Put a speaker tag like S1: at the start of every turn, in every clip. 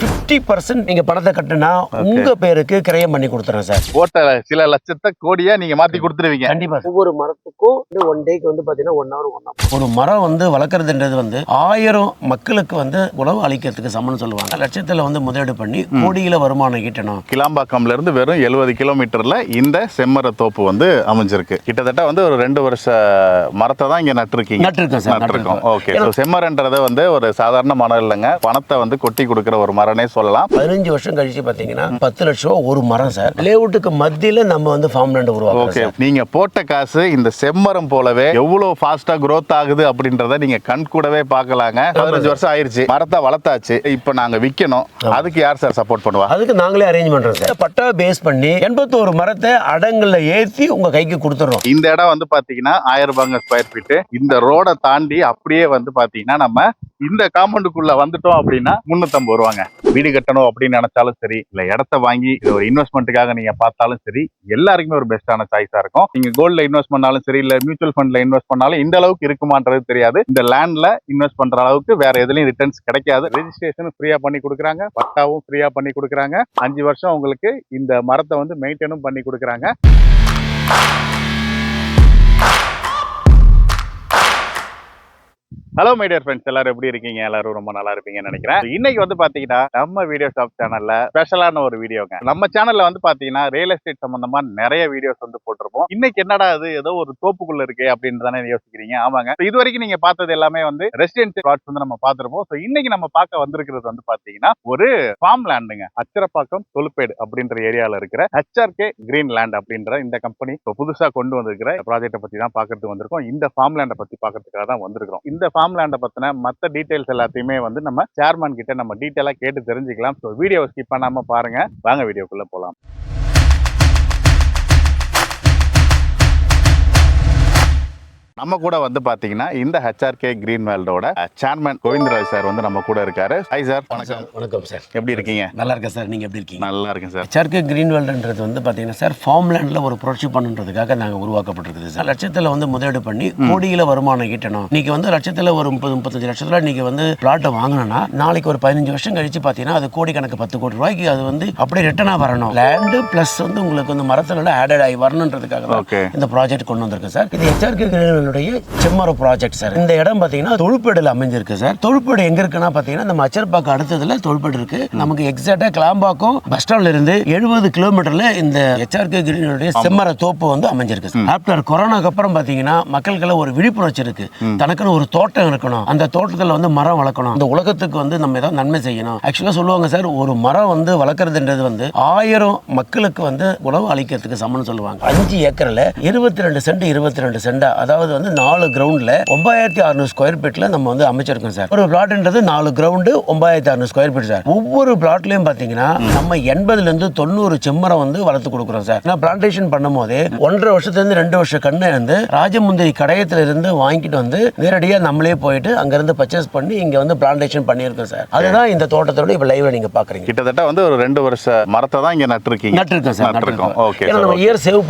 S1: Fifty percent நீங்க பணத்தை கட்டுனா உங்க பேருக்கு கிரயம் பண்ணி கொடுத்துறேன் சார்.
S2: போட்ட சில லட்சத்தை கோடியா நீங்க மாத்தி கொடுத்துருவீங்க.
S1: கண்டிப்பா ஒவ்வொரு மரத்துக்கும் வந்து ஒன் டேக்கு வந்து பாத்தீங்கன்னா ஒன் ஹவர் ஒன் ஹவர் ஒரு மரம் வந்து வளர்க்குறதுன்றது வந்து ஆயிரம் மக்களுக்கு வந்து உணவு அளிக்கிறதுக்கு சமம்னு சொல்லுவாங்க. லட்சத்துல வந்து முதலீடு பண்ணி கோடியில வருமானம் ஈட்டணும்.
S2: கிளாம்பாக்கம்ல இருந்து வெறும் எழுபது கிலோமீட்டர்ல இந்த செம்மர தோப்பு வந்து அமைஞ்சிருக்கு. கிட்டத்தட்ட வந்து ஒரு ரெண்டு வருஷ மரத்தை தான் இங்க நட்டுருக்கீங்க.
S1: நட்டிருக்கேன் சார்
S2: நட்டிருக்கோம். ஓகே செம்மரன்றது வந்து ஒரு சாதாரண மரம் இல்லைங்க. பணத்தை வந்து கொட்டி கொடுக்குற ஒரு மரனே சொல்லலாம்.
S1: பதினஞ்சு வருஷம் கழிச்சு பாத்தீங்கன்னா பத்து லட்சம் ரூபா ஒரு மரம் சார். லேஅவுட்டுக்கு மத்தியில நம்ம வந்து ஃபார்ம் லேண்ட் உருவாக்குறோம்
S2: ஓகே. நீங்க போட்ட காசு இந்த செம்மரம் போலவே எவ்வளவு ஃபாஸ்டா growth ஆகுது அப்படின்றத நீங்க கண் கூடவே பார்க்கலாங்க. பதினஞ்சு வருஷம் ஆயிருச்சு. மரத்தை வளர்த்தாச்சு. இப்போ நாங்க விற்கணும் அதுக்கு யார் சார் சப்போர்ட் பண்ணுவா?
S1: அதுக்கு நாங்களே அரேஞ்ச் பண்றோம் சார். பட்டா பேஸ் பண்ணி எண்பத்தோரு மரத்தை அடங்குல ஏத்தி உங்க கைக்கு கொடுத்துறோம்.
S2: இந்த இடம் வந்து பாத்தீங்கன்னா ஆயிரம் ரூபாங்க ஸ்கொயர் ஃபீட் இந்த ரோட தாண்டி அப்படியே வந்து பாத்தீங்கன்னா நம்ம இந்த காம்பவுண்டுக்குள்ள வந்துட்டோம் அப்படின்னா முன்னூத்தம்பது ரூபாங்க வீடு கட்டணும் அப்படின்னு நினைச்சாலும் சரி இல்ல இடத்த வாங்கி இது ஒரு இன்வெஸ்ட்மெண்ட்டுக்காக நீங்க பார்த்தாலும் சரி எல்லாருக்குமே ஒரு பெஸ்டான சாய்ஸா இருக்கும். நீங்க கோல்ட்ல இன்வெஸ்ட் பண்ணாலும் சரி இல்ல மியூச்சுவல் ஃபண்ட்ல இன்வெஸ்ட் பண்ணாலும் இந்த அளவுக்கு இருக்குமான்றது தெரியாது. இந்த லேண்ட்ல இன்வெஸ்ட் பண்ற அளவுக்கு வேற எதுலயும் ரிட்டர்ன்ஸ் கிடைக்காது. ரெஜிஸ்ட்ரேஷன் ஃப்ரீயா பண்ணி கொடுக்குறாங்க. பட்டாவும் ஃப்ரீயா பண்ணி கொடுக்குறாங்க. அஞ்சு வருஷம் உங்களுக்கு இந்த மரத்தை வந்து மெயின்டைனும் பண்ணி கொடுக்குறாங்க. ஹலோ மைடியர் ஃப்ரெண்ட்ஸ் எல்லாரும் எப்படி இருக்கீங்க? எல்லாரும் ரொம்ப நல்லா இருப்பீங்கன்னு நினைக்கிறேன். இன்னைக்கு வந்து பாத்தீங்கன்னா நம்ம வீடியோ ஷாப் சேனல்ல ஸ்பெஷலான ஒரு வீடியோங்க. நம்ம சேனல்ல வந்து பாத்தீங்கன்னா ரியல் எஸ்டேட் சம்பந்தமா நிறைய வீடியோஸ் வந்து போட்டிருப்போம். இன்னைக்கு என்னடா இது ஏதோ ஒரு தோப்புக்குள்ள இருக்கே அப்படின்னு தானே யோசிக்கிறீங்க? ஆமாங்க. இது வரைக்கும் நீங்க பார்த்தது எல்லாமே வந்து ரெசிடென்சி பிளாட்ஸ் வந்து நம்ம பார்த்திருப்போம். ஸோ இன்னைக்கு நம்ம பார்க்க வந்திருக்கிறது வந்து பாத்தீங்கன்னா ஒரு ஃபார்ம் லேண்டுங்க அச்சரப்பாக்கம் தொழுப்பேடு அப்படின்ற ஏரியால இருக்கிற ஹெச்ஆர்கே கிரீன் லேண்ட் அப்படின்ற இந்த கம்பெனி இப்போ புதுசா கொண்டு வந்திருக்கிற ப்ராஜெக்டை பத்தி தான் பாக்கிறதுக்கு வந்திருக்கோம். இந்த ஃபார்ம் லேண்டை பத்தி பாக்கிறதுக்காக தான் வந்திருக்கிறோம். இந்த ஃபார்ம் லேண்டை பற்றின மற்ற டீடைல்ஸ் எல்லாத்தையுமே வந்து நம்ம சேர்மன் கிட்ட நம்ம டீட்டெயிலாக கேட்டு தெரிஞ்சுக்கலாம். ஸோ வீடியோ ஸ்கிப் பண்ணாம பாருங்க. வாங்க வீடியோக்குள்ளே போலாம். நம்ம கூட வந்து பாத்தீங்கன்னா இந்த ஹெச்ஆர்கே கிரீன் வேல்டோட சேர்மன் கோவிந்தராஜ் சார் வந்து நம்ம கூட இருக்காரு. ஹாய் சார் வணக்கம்
S1: வணக்கம் சார்
S2: எப்படி இருக்கீங்க?
S1: நல்லா இருக்கேன் சார் நீங்க எப்படி இருக்கீங்க?
S2: நல்லா இருக்கேன் சார்
S1: சர்க்கு கிரீன் வேல்டுன்றது வந்து பார்த்தீங்கன்னா சார் ஃபார்ம் லேண்டில் ஒரு புரட்சி பண்ணுன்றதுக்காக நாங்கள் உருவாக்கப்பட்டிருக்குது சார் லட்சத்தில் வந்து முதலீடு பண்ணி கோடியில் வருமானம் ஈட்டணும். இன்னைக்கு வந்து லட்சத்தில் ஒரு முப்பது முப்பத்தஞ்சு லட்சத்தில் நீங்க வந்து பிளாட்டை வாங்கினா நாளைக்கு ஒரு பதினஞ்சு வருஷம் கழிச்சு பார்த்தீங்கன்னா அது கோடி கணக்கு பத்து கோடி ரூபாய்க்கு அது வந்து அப்படியே ரிட்டனாக வரணும். லேண்டு ப்ளஸ் வந்து உங்களுக்கு வந்து மரத்துல ஆடட் ஆகி வரணுன்றதுக்காக இந்த ப்ராஜெக்ட் கொண்டு வந்திருக்கு சார் இது ஹெச்ஆர்கே கிரீனுடைய செம்மர ப்ராஜெக்ட் சார் இந்த இடம் பார்த்தீங்கன்னா தொழுப்பேடுல அமைஞ்சிருக்கு சார் தொழுப்பேடு எங்க இருக்குன்னா பார்த்தீங்கன்னா நம்ம அச்சர்பாக்கம் அடுத்ததுல தொழுப்பேடு இருக்கு. நமக்கு எக்ஸாக்டா கிளாம்பாக்கம் பஸ் ஸ்டாண்ட்ல இருந்து எழுபது கிலோமீட்டர்ல இந்த ஹெச்ஆர்கே கிரீனுடைய செம்மர தோப்பு வந்து அமைஞ்சிருக்கு சார் ஆஃப்டர் கொரோனாக்கு அப்புறம் பார்த்தீங்கன்னா மக்களுக்கெல்லாம் ஒரு விழிப்புணர்ச்சி இருக்கு. தனக்குன்னு ஒரு தோட்டம் இருக்கணும். அந்த தோட்டத்தில் வந்து மரம் வளர்க்கணும். இந்த உலகத்துக்கு வந்து நம்ம ஏதாவது நன்மை செய்யணும். ஆக்சுவலாக சொல்லுவாங்க சார் ஒரு மரம் வந்து வளர்க்குறதுன்றது வந்து ஆயிரம் மக்களுக்கு வந்து உணவு அளிக்கிறதுக்கு சமம்னு சொல்லுவாங்க. அஞ்சு ஏக்கர்ல இருபத்தி ரெண்டு சென்ட் இருபத்தி ரெண்டு சென்டா அதாவது வந்து நாலு கிரவுண்ட்ல ஒன்பதாயிரத்தி அறுநூறு ஸ்கொயர் ஃபீட்ல நம்ம வந்து அமைச்சிருக்கோம் சார். ஒரு பிளாட்ன்றது நாலு கிரவுண்டு ஒன்பதாயிரத்தி அறுநூறு ஸ்கொயர் ஃபீட் சார். ஒவ்வொரு பிளாட்லயும் பாத்தீங்கன்னா நம்ம எண்பதுல இருந்து தொண்ணூறு செம்மரம் வந்து வளர்த்து கொடுக்குறோம் சார். நான் பிளான்டேஷன் பண்ணும் போதே ஒன்றரை வருஷத்துல இருந்து ரெண்டு வருஷம் கண்ணை வந்து ராஜமுந்திரி கடையத்துல இருந்து வாங்கிட்டு வந்து நேரடியா நம்மளே போயிட்டு அங்க இருந்து பர்ச்சேஸ் பண்ணி இங்க வந்து பிளான்டேஷன் பண்ணியிருக்கோம் சார். அதுதான் இந்த தோட்டத்தோட இப்ப லைவ்ல நீங்க பாக்குறீங்க.
S2: கிட்டத்தட்ட வந்து ஒரு ரெண்டு வருஷ மரத்தை தான் இங்க நட்டுருக்கீங்க.
S1: நட்டிருக்கோம் சார்
S2: நட்டிருக்கோம். ஓகே
S1: நம்ம இயர் சேவ்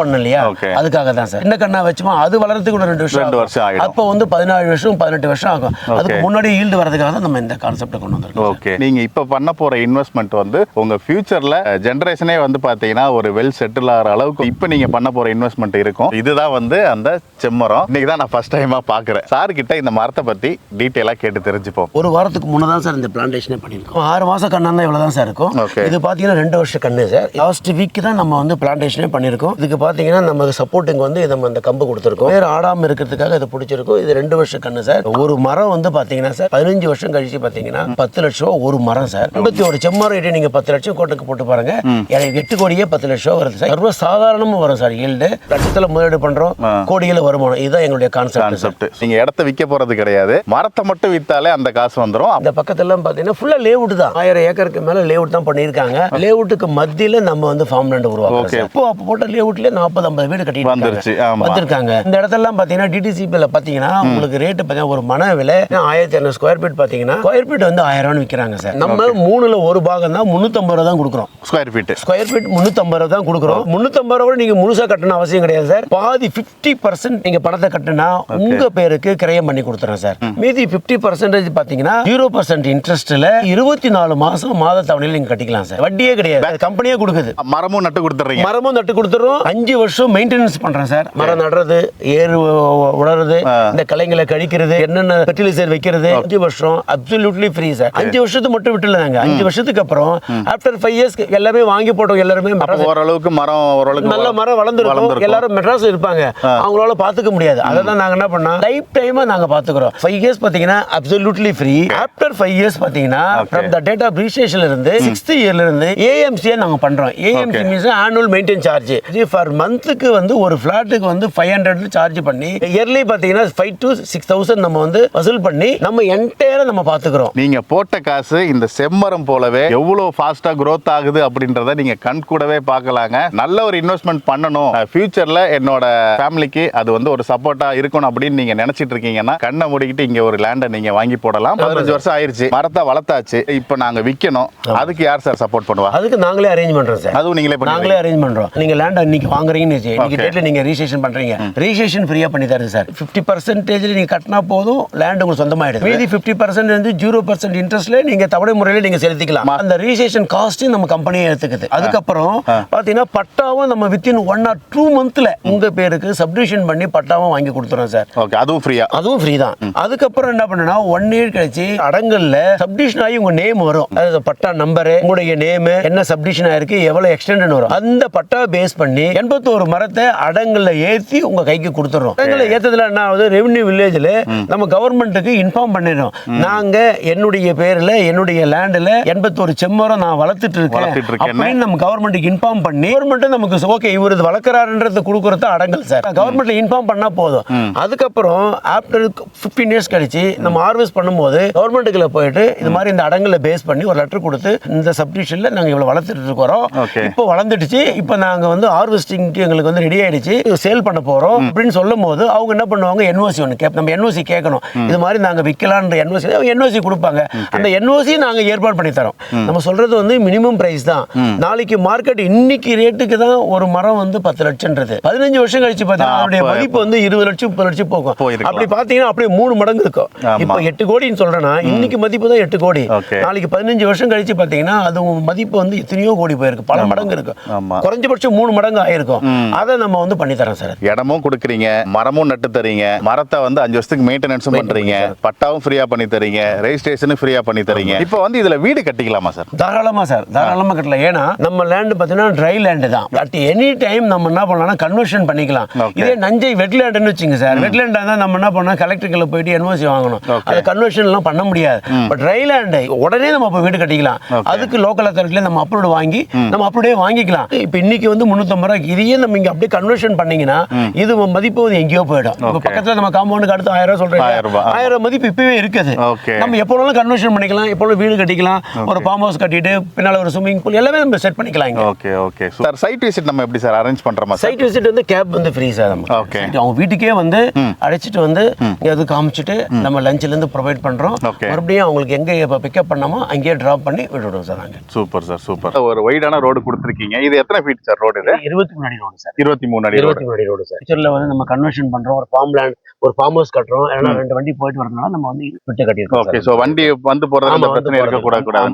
S2: Okay.
S1: அதுக்காக தான் சார். என்ன கண்ணா வச்சுமா அது வளர்றதுக்கு கூட ரெண்டு வருஷம்
S2: ரெண்டு
S1: ஆகும்.
S2: வருஷம் ஆகிடும்.
S1: அப்போ வந்து பதினாறு வருஷம் பதினெட்டு வருஷம் ஆகும். அதுக்கு முன்னாடி ஈல்டு வரதுக்காக தான் நம்ம இந்த கான்செப்டை கொண்டு வந்திருக்கோம்.
S2: ஓகே நீங்க இப்ப பண்ண போற இன்வெஸ்ட்மெண்ட் வந்து உங்க ஃபியூச்சர்ல ஜெனரேஷனே வந்து பாத்தீங்கன்னா ஒரு வெல் செட்டில் ஆகிற அளவுக்கு இப்ப நீங்க பண்ண போற இன்வெஸ்ட்மெண்ட் இருக்கும். இதுதான் வந்து அந்த செம்மரம். இன்னைக்கு தான் நான் ஃபர்ஸ்ட் டைமா பாக்குறேன். சார் கிட்ட இந்த மரத்தை பத்தி டீட்டெயிலா கேட்டு தெரிஞ்சுப்போம்.
S1: ஒரு வாரத்துக்கு முன்னே தான் சார் இந்த பிளான்டேஷனே பண்ணியிருக்கோம். ஆறு மாசம் கண்ணா தான் இவ்வளோ தான் சார் இருக்கும். இது பார்த்தீங்கன்னா ரெண்டு வருஷம் கண்ணு சார் லாஸ்ட் வீக் தான் நம்ம வந்து பிளான்டேஷனே பண்ணியிருக்கோம். இதுக்கு பார்த்தீங்கன்னா நம்ம சப்போர்ட்டுக்கு வந்து நம்ம அந்த கம்பு கொடுத்துருக்கோம். வேறு ஆடாமல் இருக்கிறதுக்காக இது பிடிச்சிருக்கோம். இது ரெண்டு வருஷம் கண்ணு சார். ஒரு மரம் வந்து பார்த்தீங்கன்னா சார் பதினஞ்சு வருஷம் கழிச்சு பார்த்தீங்கன்னா பத்து லட்சம் ரூபா ஒரு மரம் சார். ஐம்பத்தி ஒரு செம்மரம் ரேட்டு நீங்கள் பத்து லட்சம் கோட்டுக்கு போட்டு பாருங்க. எனக்கு எட்டு கோடியே பத்து லட்சம் ரூபா வருது சார். ரொம்ப சாதாரணமாக வரும் சார். ஈல்டு லட்சத்தில் முதலீடு பண்ணுறோம். கோடியில் வருமானம். இதுதான் எங்களுடைய கான்செப்ட் சார்.
S2: கான்செப்ட் நீங்க இடத்த விற்க போறது கிடையாது. மரத்தை மட்டும் வித்தாலே அந்த காசு வந்துரும்.
S1: இந்த பக்கத்துல பாத்தீங்கன்னா ஃபுல்லா லேஅவுட் தான். ஆயிரம் ஏக்கருக்கு மேல லேஅவுட் தான் பண்ணியிருக்காங்க. லேஅவுட்டுக்கு மத்தியில நம்ம வந்து ஃபார்ம் லேண்ட். சார். இப்போ அப்போ போட்ட லேஅவுட்ல நாற்பது ஐம்பது வீடு கட்டிட்டு
S2: வந்துருச்சு.
S1: வந்திருக்காங்க. இந்த இடத்தெல்லாம் பாத்தீங்கன்னா டிடிசிபியில் பார்த்தீங்கன்னா உங்களுக்கு ரேட்டு பார்த்தீங்கன்னா ஒரு மன விலை ஆயிரத்தி இரநூறு ஸ்கொயர் ஃபீட் பார்த்தீங்கன்னா ஸ்கொயர் ஃபீட் வந்து ஆயிரம் ரூபான்னு விற்கிறாங்க சார். நம்ம மூணுல ஒரு பாகம் தான் முந்நூற்றம்பது ரூபா தான் கொடுக்குறோம்.
S2: ஸ்கொயர் ஃபீட்
S1: ஸ்கொயர் ஃபீட் முந்நூற்றம்பது ரூபா தான் கொடுக்குறோம். முந்நூற்றம்பது ரூபா நீங்க முழுசா கட்டணும் அவசியம் கிடையாது சார். பாதி ஃபிஃப்டி பர்சன்ட் நீங்க பணத்தை கட்டினா உங்க பேருக்கு கிரயம் பண்ணி கொடுத்துறேன் சார். மீதி ஃபிஃப்டி பர்சன்டேஜ் பார்த்தீங்கன்னா ஜீரோ பர்சன்ட் இன்ட்ரெஸ்ட்ல இருபத்தி நாலு மாசம் மாத தவணையில் நீங்க கட்டிக்கலாம் சார். வட்டியே கிடையாது. கம்பெனியே கொடுக்குது.
S2: மரமும் நட்டு கொடுத்துறீங்க
S1: மரமும் நட்டு கொடுத்துறோம் அஞ்சு வருஷம் மெயின்டெனன்ஸ் பண்றேன் சார். மரம் நடுறது ஏறு உ- உலறது இந்த கலைங்களை கழிக்கிறது என்னென்ன ஃபெர்டிலைசர் வைக்கிறது அஞ்சு வருஷம் அப்சல்யூட்லி ஃப்ரீ சார் அஞ்சு வருஷத்துக்கு மட்டும் விட்டுலாங்க அஞ்சு வருஷத்துக்கு அப்புறம் ஆஃப்டர் ஃபைவ் இயர்ஸ் எல்லாமே வாங்கி போட்டோம் எல்லாருமே
S2: ஓரளவுக்கு மரம் ஓரளவுக்கு
S1: நல்ல மரம் வளர்ந்துருக்கும். எல்லாரும் மெட்ராஸ் இருப்பாங்க. அவங்களால பாத்துக்க முடியாது. அதை தான் நாங்க என்ன பண்ணோம்? லைஃப் டைமா நாங்க பாத்துக்கிறோம் ஃபைவ் இயர்ஸ் பாத்தீங்கன்னா absolutely free after five years பாத்தீங்கன்னா ஃப்ரம் த டேட் ஆஃப் ரிஜிஸ்ட்ரேஷன்ல இருந்து சிக்ஸ்த் இயர்ல இருந்து ஏஎம்சியை நாங்க பண்றோம். AMC means annual maintain charge for மந்த்துக்கு வந்து ஒரு ஃபிளாட்டுக்கு வந்து ஃபைவ் ஹண்ட்ரட் சார்ஜ் பண்ணி இயர்லி பாத்தீங்கன்னா ஃபைவ் டு சிக்ஸ் தௌசண்ட் நம்ம வந்து வசூல் பண்ணி நம்ம என்டையரா நம்ம பாத்துக்கிறோம்
S2: நீங்க போட்ட காசு இந்த செம்மரம் போலவே எவ்வளவு ஃபாஸ்டா growth ஆகுது அப்படின்றத நீங்க கண் கூடவே பார்க்கலாங்க. நல்ல ஒரு இன்வெஸ்ட்மெண்ட் பண்ணணும். ஃபியூச்சர்ல என்னோட ஃபேமிலிக்கு அது வந்து ஒரு சப்போர்ட்டா இருக்கணும் அப்படின்னு நீங்க நினைச்சிட்டு இருக்கீங்கன்னா கண்ணை மூடிக்கிட்டு இங்க ஒரு லேண்டை நீங்க வாங்கி போடலாம். பதினஞ்சு வருஷம் ஆயிருச்சு. மரத்தை வளர்த்தாச்சு. இப்போ நாங்க விற்கணும் அதுக்கு யார் சார் சப்போர்ட் பண்ணுவா?
S1: அதுக்கு நாங்களே அரேஞ்ச் பண்றோம் சார்
S2: அதுவும் நீங்களே
S1: நாங்களே அரேஞ்ச் பண்றோம். நீங்க லேண்ட் இன்னைக்கு வாங்குறீங்கன்னு இன்னைக்கு
S2: Okay.
S1: டேட்ல நீங்க ரிஜிஸ்ட்ரேஷன் பண்றீங்க. ரிஜிஸ்ட்ரேஷன் ஃப்ரீயா பண்ணி தருது சார். ஃபிஃப்டி பர்சன்டேஜ் நீங்க கட்டினா போதும் லேண்ட் உங்களுக்கு சொந்தமாயிடுது. மீதி ஃபிஃப்டி பர்சன்ட் வந்து ஜீரோ பர்சன்ட் இன்ட்ரெஸ்ட்ல நீங்க தவணை முறையில நீங்க செலுத்திக்கலாம். அந்த ரிஜிஸ்ட்ரேஷன் காஸ்ட் நம்ம கம்பெனியே எடுத்துக்குது. அதுக்கப்புறம் பாத்தீங்கன்னா பட்டாவும் நம்ம வித்தின் ஒன் ஆர் டூ மந்த்ல உங்க பேருக்கு சப்டிவிஷன் பண்ணி பட்டாவும் வாங்கி கொடுத்துறோம் சார்.
S2: ஓகே அதுவும் ஃப்ரீயா
S1: அதுவும் ஃப்ரீ தான். அதுக்கப்புறம் என்ன பண்ணுனா ஒன் இயர் கழிச்சு அடங்கல்ல சப்டிஷன் ஆகி உங்க நேம் வரும். அதாவது பட்டா நம்பரு உங்களுடைய நேம் என்ன சப்டிஷன் ஆயிருக்கு எவ்வளவு எக்ஸ்டென்டன் வரும். அந்த பட்டா பேஸ் பண்ணி எண்பத்தோரு மரத்தை அடங்கல்ல ஏத்தி உங்க கைக்கு கொடுத்துறோம். அடங்கல்ல ஏத்ததுல என்ன ஆகுது? ரெவன்யூ வில்லேஜ்ல நம்ம கவர்மெண்ட்டுக்கு இன்ஃபார்ம் பண்ணிடுறோம். நாங்க என்னுடைய பேர்ல என்னுடைய லேண்ட்ல எண்பத்தோரு செம்மரம் நான் வளர்த்துட்டு இருக்கேன். அப்படின்னு நம்ம கவர்மெண்ட்டுக்கு இன்ஃபார்ம் பண்ணி கவர்மெண்ட் நமக்கு ஓகே இவர் இது வளர்க்குறாருன்றது கொடுக்குறது அடங்கல் சார் கவர்மெண்ட்ல இன்ஃபார்ம் பண்ணா போதும். அதுக்கப்புறம் ஆஃப்டர் ஃபிஃப்டீன் இயர்ஸ் கழிச்சு நம்ம ஹார்வெஸ்ட் பண்ணும்போது கவர்மெண்ட்டுக்குள்ள போயிட்டு இது மாதிரி இந்த அடங்கல பேஸ் பண்ணி ஒரு லெட்டர் கொடுத்து இந்த சப்டிஷன்ல நாங்க இவ்வளவு வளர்த்துட்டு இருக்கிறோம். இப்போ வளர்ந்துடுச்சு. இப்போ நாங்க வந்து ஹார்வெஸ்டிங்க்கு எங்களுக்கு வந்து ரெடி ஆயிடுச்சு. சேல் பண்ண போறோம் அப்படின்னு சொல்லும் போது அவங்க என்ன பண்ணுவாங்க? என்ஓசி ஒன்று கேப் நம்ம என்ஓசி கேட்கணும் இது மாதிரி நாங்க விற்கலான்ற என்ஓசி என்ஓசி கொடுப்பாங்க. அந்த என்ஓசி நாங்க ஏற்பாடு பண்ணி தரோம். நம்ம சொல்றது வந்து மினிமம் பிரைஸ் தான். நாளைக்கு மார்க்கெட் இன்னைக்கு ரேட்டுக்கு தான் ஒரு மரம் வந்து பத்து லட்சம்ன்றது. பதினஞ்சு வருஷம் கழிச்சு பார்த்தீங்கன்னா அதனுடைய மதிப்பு வந்து இருபது லட்சம் முப்பது லட்சம் போகும். அப்படி பார்த்தீங்கன்னா அப்படியே மூணு மடங்கு இருக்கும். இப்போ எட்டு கோடின்னு சொல்றேன்னா இன்னைக்கு மதிப்பு தான் எட்டு கோடி. நாளைக்கு பதினஞ்சு வருஷம் கழிச்சு பார்த்தீங்கன்னா அது மதிப்பு வந்து எத்தனையோ கோடி போயிருக்கு. பல மடங்கு இருக்கு.
S2: ஆமா.
S1: குறைஞ்சபட்சம் மூணு மடங்கு ஆயிருக்கும். அதை நம்ம வந்து பண்ணி தரோம் சார்.
S2: இடமும் கொடுக்குறீங்க மரமும் நட்டு தரீங்க. மரத்தை வந்து அஞ்சு வருஷத்துக்கு மெயின்டெனன்ஸும் பண்றீங்க. பட்டாவும் ஃப்ரீயா பண்ணி தரீங்க. ரெஜிஸ்ட்ரேஷனும் ஃப்ரீயா பண்ணி தரீங்க. இப்போ வந்து இதுல வீடு கட்டிக்கலாமா சார்?
S1: தாராளமா சார். தாராளமா கட்டலாம். ஏன்னா நம்ம லேண்ட் பார்த்தீங்கன்னா ட்ரை லேண்டு தான். அட் எனி டைம் நம்ம என்ன பண்ணலாம்னா கன்வர்ஷன் பண்ணிக்கலாம். இதே நஞ்சை வெட்லேண்டுன்னு வச்சுங்க சார். வெட்லேண்டா தான் நம்ம என்ன பண்ணோம் கலெக்டருக்குள்ள போயிட்டு என்ஓசி வாங்கணும். அது கன்வர்ஷன் எல்லாம் பண்ண முடியாது. பட் ட்ரை லேண்டு உடனே நம்ம இப்போ வீடு கட்டிக்கலாம். அதுக்கு லோக்கல் அத்தாரிட்டில நம்ம அப்லோடு வாங்கி நம்ம அப்படியே வாங்கிக்கலாம். இப்போ இன்னைக்கு வந்து முந்நூற்றம்பது ரூபாய் இதையே நம்ம இங்க அப்படியே கன்வர்ஷன் பண்ணீங்கன்னா இது மதிப்பு எங்கேயோ போயிடும். இப்போ
S2: Okay.
S1: பக்கத்துல நம்ம காம்பவுண்டுக்கு அடுத்து ஆயிரம் ரூபாய் சொல்றீங்க.
S2: ஆயிரம் ரூபாய்,
S1: மதிப்பு இப்பவே இருக்குது. நம்ம எப்போ வேணாலும் கன்வர்ஷன் பண்ணிக்கலாம் எப்போ வீடு கட்டிக்கலாம் ஒரு ஃபார்ம் ஹவுஸ் கட்டிட்டு பின்னால ஒரு ஸ்விம்மிங் பூல் எல்லாமே நம்ம செட் பண்ணிக்கலாம்
S2: okay okay sir site visit நம்ம எப்படி சார் அரேஞ்ச் பண்றோமா சார்
S1: சைட் விசிட் வந்து கேப் வந்து ஃப்ரீ சார் நமக்கு.
S2: Okay.
S1: அவங்க வீட்டுக்கே வந்து அழைச்சிட்டு வந்து அது காமிச்சிட்டு நம்ம லஞ்ச்ல இருந்து ப்ரொவைட் பண்றோம்.
S2: Okay.
S1: மறுபடியும் அவங்களுக்கு எங்க இப்போ பிக்கப் பண்ணமோ அங்கேயே டிராப் பண்ணி விட்டுவிடுவோம் சார் நாங்க.
S2: சூப்பர் சார் சூப்பர் ஒரு வைடான ரோடு கொடுத்துருக்கீங்க. இது எத்தனை ஃபீட் சார் ரோடு இது?
S1: இருபத்தி முன்னாடி ரோடு சார்
S2: இருபத்தி மூணு அடி ரோடு
S1: இருபத்தி முன்னாடி ரோடு சார் ஃபியூச்சர்ல வந்து நம்ம கன்வர்ஷன் பண்றோம் ஒரு ஃபார்ம் லேண்ட் ஒரு ஃபார்ம் ஹவுஸ் கட்டுறோம். ஏன்னா ரெண்டு வண்டி போயிட்டு வரதுனால நம்ம வந்து விட்டு கட்டியிருக்கோம்
S2: ஓகே. ஸோ வண்டி வந்து போறது அந்த பிரச்சனை. இருக்க கூட கூடாது.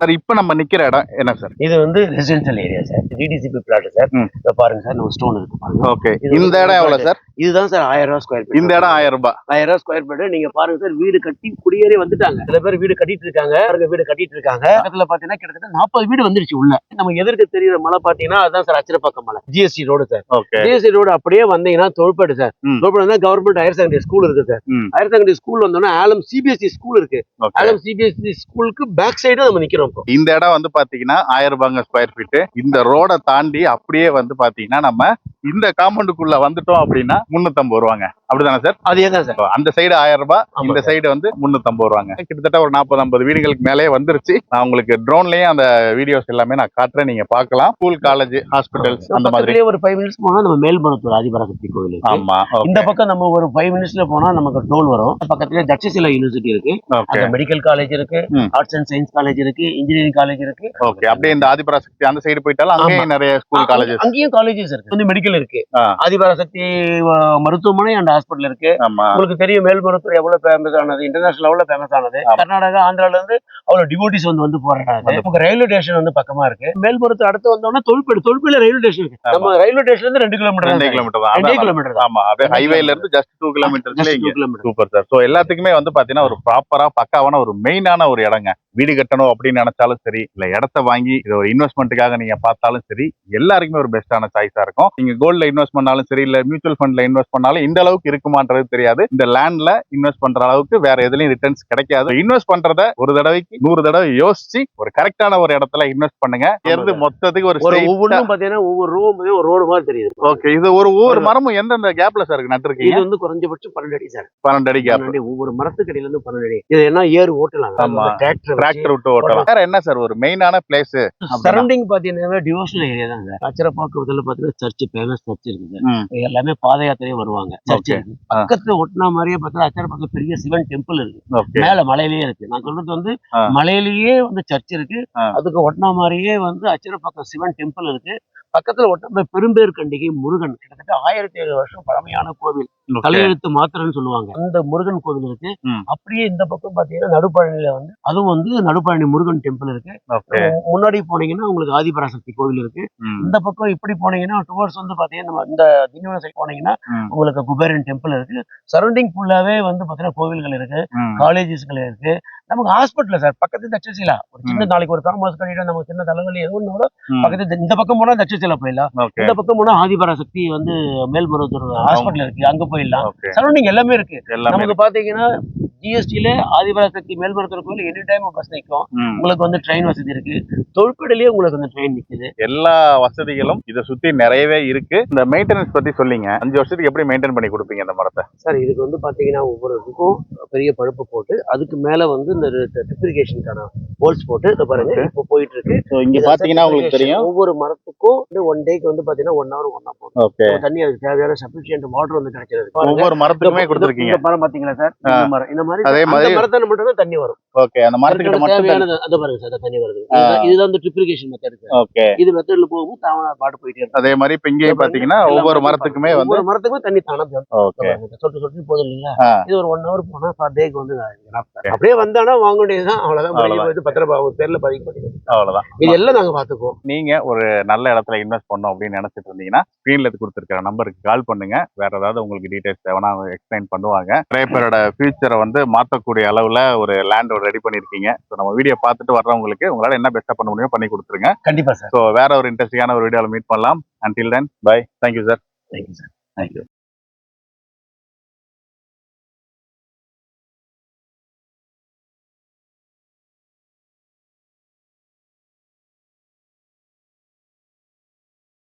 S2: சார் இப்போ நம்ம நிக்கிற இடம் என்ன சார்?
S1: இது வந்து residential area sir. DTCP plot sir. இதை பாருங்க சார் நம்ம ஸ்டோன் இருக்கு பாருங்க.
S2: ஓகே இந்த இடம் எவ்வளவு சார்?
S1: இதுதான் சார் ஆயிரம் ரூபாய் ஸ்கொயர் ஃபீட்
S2: இந்த இடம் ஆயிரம் ரூபாய்.
S1: ஆயிரம் ரூபாய் ஸ்கொயர் ஃபீட் நீங்க பாருங்க சார் வீடு கட்டி குடியேறி வந்துட்டாங்க. சில பேர் வீடு கட்டிட்டு இருக்காங்க பாருங்க வீடு கட்டிட்டு இருக்காங்க. பக்கத்துல பாத்தீங்கன்னா கிட்டத்தட்ட நாற்பது வீடு வந்துருச்சு உள்ள. நம்ம எதிர்க்க தெரியுற மலை பாத்தீங்கன்னா அதுதான் சார் அச்சிரப்பாக்கம் மலை. GST road sir. GST road அப்படியே வந்தீங்கன்னா தொழுப்பாடு சார். வந்து கவர்மெண்ட் ஹையர் செகண்டரி ஸ்கூல் இருக்கு சார். ஹையர் செகண்டரி ஸ்கூல் வந்தோம்னா ஆலம் சிபிஎஸ்சி ஸ்கூல் இருக்கு.
S2: ஓகே
S1: ஆலம் சிபிஎஸ்சி ஸ்கூலுக்கு பேக் சைடு நம்ம நிக்கிறோம்
S2: இந்த இடம் வந்து பாத்தீங்கன்னா ஆயிரம் ரூபாங்க ஸ்கொயர் ஃபீட் இந்த ரோட தாண்டி அப்படியே வந்து பாத்தீங்கன்னா நம்ம இந்த காம்பவுண்டுக்குள்ள வந்துட்டோம் அப்படின்னா முன்னூத்தம்பது ரூபாங்க. அப்படிதானே சார்?
S1: அதே தான் சார்?
S2: அந்த சைடு ஆயிரம் ரூபாய் இந்த சைடு வந்து முன்னூத்தம்பது ரூபாங்க. கிட்டத்தட்ட ஒரு நாற்பது ஐம்பது வீடுகளுக்கு மேலே வந்துருச்சு. நான் உங்களுக்கு ட்ரோன்லயும் அந்த வீடியோஸ் எல்லாமே நான் காட்டுறேன். நீங்க பார்க்கலாம். ஸ்கூல் காலேஜ் ஹாஸ்பிட்டல்ஸ் அந்த மாதிரி.
S1: ஒரு ஃபைவ் மினிட்ஸ் போனா நம்ம மேல்மருத்தூர் ஆதிபராசக்தி கோவில்
S2: ஆமா
S1: இந்த பக்கம் நம்ம ஒரு ஃபைவ் மினிட்ஸ்ல போனா நமக்கு டோல் வரும். பக்கத்துல தட்சசிலா யூனிவர்சிட்டி இருக்கு. மெடிக்கல் காலேஜ் இருக்கு. ஆர்ட்ஸ் அண்ட் சயின்ஸ் காலேஜ் இருக்கு. இன்ஜினியரிங் காலேஜ் இருக்கு.
S2: ஓகே அப்படியே இந்த ஆதிபராசக்தி அந்த சைடு போயிட்டாலும் அங்கேயும் நிறைய ஸ்கூல் காலேஜஸ்
S1: அங்கேயும் காலேஜஸ் இருக்கு. வந்து மெடிக்கல் இருக்கு. ஆதிபராசக்தி மருத்துவமனை அண்ட் ஹாஸ்பிட்டல் இருக்கு. உங்களுக்கு தெரியும் மேல்மருத்தூர் எவ்வளவு ஃபேமஸ் ஆனது இன்டர்நேஷனல் லெவல்ல ஃபேமஸ் ஆனது. கர்நாடகா ஆந்திரால இருந்து அவ்வளவு டிவோட்டிஸ் வந்து வந்து போறாங்க நமக்கு ரயில்வே ஸ்டேஷன் வந்து பக்கமா இருக்கு. மேல்மருத்தூர் அடுத்து வந்தோம்னா தொல்பேடு தொல்பேடு ரயில்வே ஸ்டேஷன் இருக்கு. நம்ம ரயில்வே ஸ்டேஷன்ல இருந்து ரெண்டு கிலோமீட்டர்
S2: ரெண்டே கிலோமீட்டர்
S1: ரெண்டே கிலோமீட்டர்
S2: ஆமா. அப்படியே ஹைவேல இருந்து just two
S1: kilometer.
S2: Super sir so எல்லாத்துக்குமே வந்து பாத்தீங்கன்னா ஒரு ப்ராப்பரா பக்காவான ஒரு மெயினான ஒரு இடங்க. வீடு கட்டணும் அப்படின்னு நினைச்சாலும் சரி இல்ல இடத்த வாங்கி இது ஒரு இன்வெஸ்ட்மெண்ட்டுக்காக நீங்க பார்த்தாலும் சரி எல்லாருக்குமே ஒரு பெஸ்டான சாய்ஸா இருக்கும். நீங்க கோல்ட்ல இன்வெஸ்ட் பண்ணாலும் சரி இல்ல மியூச்சுவல் ஃபண்ட்ல இன்வெஸ்ட் பண்ணாலும் இந்த அளவுக்கு இருக்குமான்றது தெரியாது. இந்த லேண்ட்ல இன்வெஸ்ட் பண்ற அளவுக்கு வேற எதுலயும் ரிட்டர்ன்ஸ் கிடைக்காது. இன்வெஸ்ட் பண்றத ஒரு தடவைக்கு நூறு தடவை யோசிச்சு ஒரு கரெக்டான ஒரு இடத்துல இன்வெஸ்ட் பண்ணுங்க. இருந்து மொத்தத்துக்கு ஒரு
S1: ஒவ்வொன்றும் பாத்தீங்கன்னா ஒவ்வொரு ரூம் ஒரு ரோடு மாதிரி தெரியுது.
S2: ஓகே இது ஒரு ஒவ்வொரு மரமும் எந்தெந்த கேப்ல சார் இருக்கு?
S1: இது
S2: நட்டுருக்கீங்க
S1: வந்து குறைஞ்சபட்சம் பன்னெண்டு அடி சார்
S2: பன்னெண்டு அடி கேப்.
S1: ஒவ்வொரு மரத்துக்கு அடியில இருந்து பன்னெண்டு அடி. இது என்ன ஏறு ஓட்டலாம். டிராக்டர்
S2: விட்டு ஓட்டலாம். வேற என்ன சார் ஒரு மெயினான பிளேஸ்
S1: சரௌண்டிங் பாத்தீங்கன்னா டிவோஷனல் ஏரியா தான் சார் அச்சரப்பாக்கத்துல பாத்தீங்கன்னா சர்ச் ஃபேமஸ் சர்ச் இருக்கு சார்
S2: ம்.
S1: எல்லாமே பாத யாத்திரையே வருவாங்க. சர்ச் பக்கத்துல ஒட்டின மாதிரியே பார்த்தா அச்சரப்பாக்கத்துல பெரிய சிவன் டெம்பிள் இருக்கு. மேல மலையிலேயே இருக்கு. நான் சொல்றது வந்து. மலையிலேயே வந்து சர்ச் இருக்கு. அதுக்கு ஒட்டின மாதிரியே வந்து அச்சரப்பாக்கம் சிவன் டெம்பிள் இருக்கு. பக்கத்துல ஒட்டின பெரும்பேர் கண்டிகை முருகன். கிட்டத்தட்ட ஆயிரத்தி ஏழு வருஷம் பழமையான கோவில். தலையெழுத்து மாத்திரன்னு சொல்லுவாங்க. அந்த முருகன் கோவில் இருக்கு. அப்படியே இந்த பக்கம் பாத்தீங்கன்னா நடுப்பழனியில வந்து அதுவும் வந்து நடுப்பழனி முருகன் டெம்பிள் இருக்கு. முன்னாடி போனீங்கன்னா உங்களுக்கு ஆதிபராசக்தி கோவில் இருக்கு. இந்த பக்கம் இப்படி போனீங்கன்னா டுவர்ட்ஸ் வந்து பாத்தீங்கன்னா நம்ம இந்த திண்டிவனம் சைடு போனீங்கன்னா உங்களுக்கு குபேரன் டெம்பிள் இருக்கு. சரௌண்டிங் ஃபுல்லாவே வந்து பாத்தீங்கன்னா கோவில்கள் இருக்கு. காலேஜஸ்கள் இருக்கு. நமக்கு ஹாஸ்பிட்டல் சார் பக்கத்து தட்சசிலா ஒரு சின்ன நாளைக்கு ஒரு காமாஸ் கட்டிட்டு நமக்கு சின்ன தலைவலி எதுவும் இருந்தாலும் பக்கத்து இந்த பக்கம் போனா தட்சசிலா போயிடலாம். இந்த பக்கம் போனா ஆதிபராசக்தி வந்து மேல்மருவத்தூர் ஹாஸ்பிட்டல் இருக்கு. அங்க போயிடலாம். சரௌண்டிங் எல்லாமே இருக்கு.
S2: எல்லாமே
S1: நமக்கு பாத்தீங்கன்னா ஜிஎஸ்டில ஆதிபராசக்தி மேல்மருவத்தூர் கோயில் எனி டைம் பஸ் நிற்கும். உங்களுக்கு வந்து ட்ரெயின் வசதி இருக்கு. தொழிற்பேட்டையிலேயே உங்களுக்கு வந்து ட்ரெயின் நிக்குது.
S2: எல்லா வசதிகளும் இதை சுத்தி நிறையவே இருக்கு. இந்த மெயின்டெனன்ஸ் பத்தி சொல்லிங்க. அஞ்சு வருஷத்துக்கு எப்படி மெயின்டைன் பண்ணி கொடுப்பீங்க இந்த மரத்தை?
S1: சார் இதுக்கு வந்து பாத்தீங்கன்னா ஒவ்வொரு இதுக்கும் பெரிய பழுப்பு போட்டு அதுக்கு மேல வந்து இந்த ட்ரிப்ளிகேஷனுக்கான ஹோல்ஸ் போட்டு இதை பாருங்க இப்போ போயிட்டு இருக்கு
S2: இங்க பாத்தீங்கன்னா உங்களுக்கு. தெரியும்.
S1: ஒவ்வொரு மரத்துக்கும் வந்து ஒன் டேக்கு வந்து பாத்தீங்கன்னா ஒன் ஹவர் ஒன் ஹவர் போகும் தண்ணி அதுக்கு தேவையான சஃபிஷியன்ட் வாட்டர் வந்து பாருங்க.
S2: ஒவ்வொரு மரத்துக்குமே கொடுத்துருக்கீங்க.
S1: இந்த மரம் பாத்தீங்களா சார்? இந்த மரம் இந்த மாதிரி
S2: அதே மாதிரி-
S1: மரத்தான மட்டும் தான் தண்ணி வரும்.
S2: ஓகே அந்த மரத்துக்கிட்ட
S1: அதுக்கான
S2: மட்டும்
S1: தேவையான அது பாருங்க சார் தண்ணி வருது. இதுதான் இந்த ட்ரிப்ளிகேஷன் மெத்தட்
S2: ஓகே
S1: இது மெத்தட்ல போகும்போது தானா பாட்டு போயிட்டே இருக்கும்.
S2: அதே மாதிரி இப்ப இங்கேயும் பாத்தீங்கன்னா ஒவ்வொரு
S1: மரத்துக்கும்
S2: வந்து
S1: ஒவ்வொரு மரத்துக்குமே தண்ணி தானா.
S2: ஓகே
S1: சொட்டு சொட்டு போதும் இல்லைங்களா?
S2: ஆ.
S1: இது ஒரு ஒன் ஹவர் போனா பர் டேக்கு வந்து. அப்படியே வந்தானா வாங்க வேண்டியதுதான். அவ்வளவுதான். முடிஞ்சு
S2: அவ்வளவுதான்.
S1: போயிட்டு பத்திரப்பா அவங்க பேர்ல பதிவு பண்ணிக்கணும்
S2: அவ்வளவுதான்.
S1: இது எல்லாம் நாங்க பாத்துக்குவோம்.
S2: நீங்க ஒரு நல்ல இடத்துல இன்வெஸ்ட் பண்ணோம் அப்படின்னு நினைச்சிட்டு இருந்தீங்கன்னா ஸ்க்ரீன்ல கொடுத்துருக்கிற நம்பருக்கு கால் பண்ணுங்க. வேற ஏதாவது உங்களுக்கு டீடைல்ஸ் தேவைன்னா எக்ஸ்பிளைன் பண்ணுவாங்க. நிறைய பேரோட ஃபியூச்சரை வந்து மாற்றக்கூடிய அளவுல ஒரு லேண்ட் ரெடி பண்ணிருக்கீங்க ஸோ நம்ம வீடியோ பார்த்துட்டு வர்றவங்களுக்கு உங்களால என்ன பெஸ்ட்டாக பண்ண முடியுமோ பண்ணி கொடுத்துருங்க.
S1: கண்டிப்பா சார்
S2: ஸோ வேற ஒரு இன்ட்ரெஸ்டிங்கான ஒரு வீடியோவில் மீட் பண்ணலாம். Until then bye thank you sir
S1: thank you sir thank you